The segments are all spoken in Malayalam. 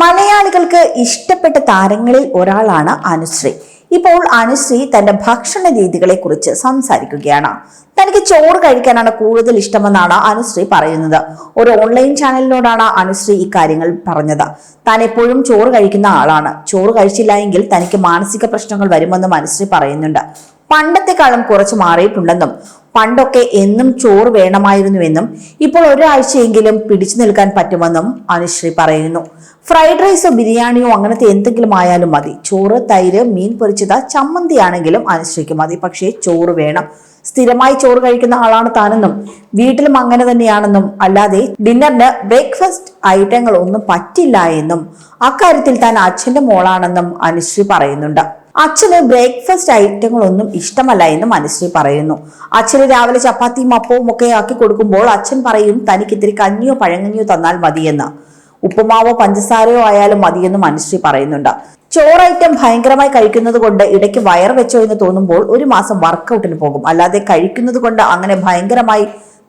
മലയാളികൾക്ക് ഇഷ്ടപ്പെട്ട താരങ്ങളിൽ ഒരാളാണ് അനുശ്രീ. ഇപ്പോൾ അനുശ്രീ തന്റെ ഭക്ഷണ രീതികളെ കുറിച്ച് സംസാരിക്കുകയാണ്. തനിക്ക് ചോറ് കഴിക്കാനാണ് കൂടുതൽ ഇഷ്ടമെന്നാണ് അനുശ്രീ പറയുന്നത്. ഒരു ഓൺലൈൻ ചാനലിനോടാണ് അനുശ്രീ ഇക്കാര്യങ്ങൾ പറഞ്ഞത്. താൻ എപ്പോഴും ചോറ് കഴിക്കുന്ന ആളാണ്. ചോറ് കഴിച്ചില്ല എങ്കിൽ തനിക്ക് മാനസിക പ്രശ്നങ്ങൾ വരുമെന്നും അനുശ്രീ പറയുന്നുണ്ട്. പണ്ടത്തെക്കാളും കുറച്ച് മാറിയിട്ടുണ്ടെന്നും പണ്ടൊക്കെ എന്നും ചോറ് വേണമായിരുന്നുവെന്നും ഇപ്പോൾ ഒരാഴ്ചയെങ്കിലും പിടിച്ചു നിൽക്കാൻ പറ്റുമെന്നും അനുശ്രീ പറയുന്നു. ഫ്രൈഡ് റൈസോ ബിരിയാണിയോ അങ്ങനത്തെ എന്തെങ്കിലും ആയാലും മതി. ചോറ് തൈര് മീൻ പൊരിച്ചത് ചമ്മന്തി ആണെങ്കിലും അനുശ്രീക്ക് മതി. പക്ഷേ ചോറ് വേണം. സ്ഥിരമായി ചോറ് കഴിക്കുന്ന ആളാണ് താനെന്നും വീട്ടിലും അങ്ങനെ തന്നെയാണെന്നും അല്ലാതെ ഡിന്നറിന് ബ്രേക്ക്ഫാസ്റ്റ് ഐറ്റങ്ങൾ ഒന്നും പറ്റില്ല എന്നും അക്കാര്യത്തിൽ താൻ അച്ഛന്റെ മോളാണെന്നും അനുശ്രീ പറയുന്നുണ്ട്. അച്ഛന് ബ്രേക്ക്ഫാസ്റ്റ് ഐറ്റങ്ങളൊന്നും ഇഷ്ടമല്ല എന്നും അനുശ്രീ പറയുന്നു. അച്ഛന് രാവിലെ ചപ്പാത്തിയും അപ്പവും ഒക്കെ ആക്കി കൊടുക്കുമ്പോൾ അച്ഛൻ പറയും തനിക്ക് ഇത്തിരി കഞ്ഞിയോ പഴങ്കഞ്ഞിയോ തന്നാൽ മതിയെന്ന്. ഉപ്പുമാവോ പഞ്ചസാരയോ ആയാലും മതിയെന്ന് അനുശ്രീ പറയുന്നുണ്ട്. ചോറ് ഐറ്റം ഭയങ്കരമായി കഴിക്കുന്നത് കൊണ്ട് ഇടയ്ക്ക് വയർ വെച്ചോ എന്ന് തോന്നുമ്പോൾ ഒരു മാസം വർക്കൗട്ടിന് പോകും. അല്ലാതെ കഴിക്കുന്നത് കൊണ്ട് അങ്ങനെ ഭയങ്കരമായി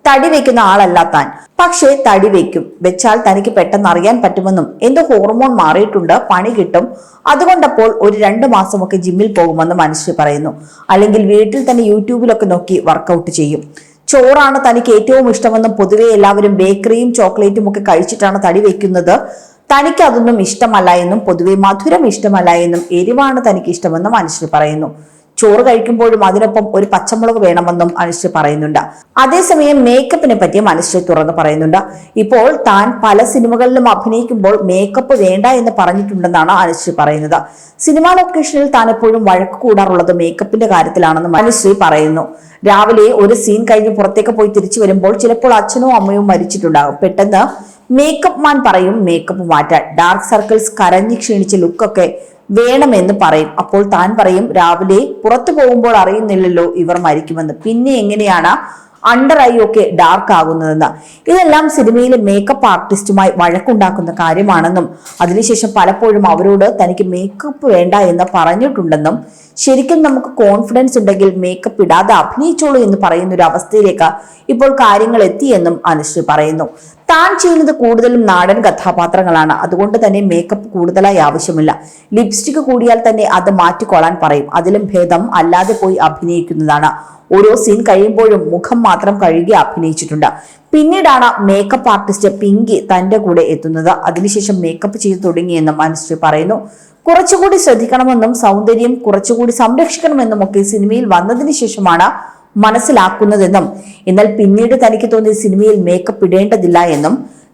തടി വെക്കുന്ന ആളല്ല താൻ. പക്ഷേ തടി വെക്കും. വെച്ചാൽ തനിക്ക് പെട്ടെന്ന് അറിയാൻ പറ്റുമെന്നും എന്തോ ഹോർമോൺ മാറിയിട്ടുണ്ട് പണി കിട്ടും. അതുകൊണ്ടപ്പോൾ ഒരു രണ്ട് മാസമൊക്കെ ജിമ്മിൽ പോകുമെന്ന് മനുഷ്യ പറയുന്നു. അല്ലെങ്കിൽ വീട്ടിൽ തന്നെ യൂട്യൂബിലൊക്കെ നോക്കി വർക്കൗട്ട് ചെയ്യും. ചോറാണ് തനിക്ക് ഏറ്റവും ഇഷ്ടമെന്നും പൊതുവെ എല്ലാവരും ബേക്കറിയും ചോക്ലേറ്റും ഒക്കെ കഴിച്ചിട്ടാണ് തടി വെക്കുന്നത്. തനിക്ക് അതൊന്നും ഇഷ്ടമല്ല എന്നും പൊതുവെ മധുരം ഇഷ്ടമല്ല എന്നും എരിവാണ് തനിക്ക് ഇഷ്ടമെന്നും മനുഷ്യർ പറയുന്നു. ചോറ് കഴിക്കുമ്പോഴും അതിനൊപ്പം ഒരു പച്ചമുളക് വേണമെന്നും അനുശ്രീ പറയുന്നുണ്ട്. അതേസമയം മേക്കപ്പിനെ പറ്റിയും അനുശ്രീ തുറന്നു പറയുന്നുണ്ട്. ഇപ്പോൾ താൻ പല സിനിമകളിലും അഭിനയിക്കുമ്പോൾ മേക്കപ്പ് വേണ്ട എന്ന് പറഞ്ഞിട്ടുണ്ടെന്നാണ് അനുശ്രീ പറയുന്നത്. സിനിമാ ലൊക്കേഷനിൽ താൻ എപ്പോഴും വഴക്ക് കൂടാറുള്ളത് മേക്കപ്പിന്റെ കാര്യത്തിലാണെന്നും അനുശ്രീ പറയുന്നു. രാവിലെ ഒരു സീൻ കഴിഞ്ഞ് പുറത്തേക്ക് പോയി തിരിച്ചു വരുമ്പോൾ ചിലപ്പോൾ അച്ഛനോ അമ്മയോ മരിച്ചിട്ടുണ്ടാകും. പെട്ടെന്ന് മേക്കപ്പ് മാൻ പറയും മേക്കപ്പ് മാറ്റാൻ. ഡാർക്ക് സർക്കിൾസ് കരഞ്ഞ് ക്ഷീണിച്ച ലുക്കൊക്കെ വേണമെന്ന് പറയും. അപ്പോൾ താൻ പറയും രാവിലെ പുറത്തു പോകുമ്പോൾ അറിയുന്നില്ലല്ലോ ഇവർ മരിക്കുമെന്ന്. പിന്നെ എങ്ങനെയാണ് അണ്ടർ ഐ ഒക്കെ ഡാർക്ക് ആകുന്നതെന്ന്? ഇതെല്ലാം സിനിമയിലെ മേക്കപ്പ് ആർട്ടിസ്റ്റുമായി വഴക്കുണ്ടാക്കുന്ന കാര്യമാണെന്നും അതിനുശേഷം പലപ്പോഴും അവരോട് തനിക്ക് മേക്കപ്പ് വേണ്ട എന്ന് പറഞ്ഞിട്ടുണ്ടെന്നും ശരിക്കും നമുക്ക് കോൺഫിഡൻസ് ഉണ്ടെങ്കിൽ മേക്കപ്പ് ഇടാതെ അഭിനയിച്ചോളൂ എന്ന് പറയുന്ന ഒരു അവസ്ഥയിലേക്ക് ഇപ്പോൾ കാര്യങ്ങൾ എത്തിയെന്നും അനുശ്രീ പറയുന്നു. താൻ ചെയ്യുന്നത് കൂടുതലും നാടൻ കഥാപാത്രങ്ങളാണ്. അതുകൊണ്ട് തന്നെ മേക്കപ്പ് കൂടുതലായി ആവശ്യമില്ല. ലിപ്സ്റ്റിക് കൂടിയാൽ തന്നെ അത് മാറ്റിക്കൊള്ളാൻ പറയും. അതിലും ഭേദം അല്ലാതെ പോയി അഭിനയിക്കുന്നതാണ്. ഓരോ സീൻ കഴിയുമ്പോഴും മുഖം മാത്രം കഴുകി അഭിനയിച്ചിട്ടുണ്ട്. പിന്നീടാണ് മേക്കപ്പ് ആർട്ടിസ്റ്റ് പിങ്കി തന്റെ കൂടെ എത്തുന്നത്. അതിനുശേഷം മേക്കപ്പ് ചെയ്തു തുടങ്ങിയെന്നും അനുശ്രീ പറയുന്നു. കുറച്ചുകൂടി ശ്രദ്ധിക്കണമെന്നും സൗന്ദര്യം കുറച്ചുകൂടി സംരക്ഷിക്കണമെന്നും ഒക്കെ സിനിമയിൽ വന്നതിന് ശേഷമാണ് മനസ്സിലാക്കുന്നതെന്നും എന്നാൽ പിന്നീട് തനിക്ക് തോന്നിയ സിനിമയിൽ മേക്കപ്പ് ഇടേണ്ടതില്ല എന്നും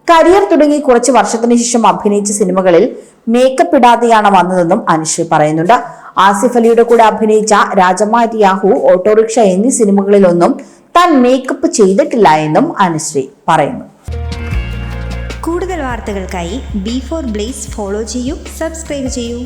കരിയർ തുടങ്ങി കുറച്ച് വർഷത്തിന് ശേഷം അഭിനയിച്ച സിനിമകളിൽ മേക്കപ്പ് ഇടാതെയാണ് വന്നതെന്നും അനുശ്രീ പറയുന്നുണ്ട്. ആസിഫ് അലിയുടെ കൂടെ അഭിനയിച്ച രാജമാരി യാഹു ഓട്ടോറിക്ഷ എന്നീ സിനിമകളിലൊന്നും താൻ മേക്കപ്പ് ചെയ്തിട്ടില്ല എന്നും അനുശ്രീ പറയുന്നു. കൂടുതൽ വാർത്തകൾക്കായി ബി ഫോർ ബ്ലേസ് ഫോളോ ചെയ്യൂ സബ്സ്ക്രൈബ് ചെയ്യൂ.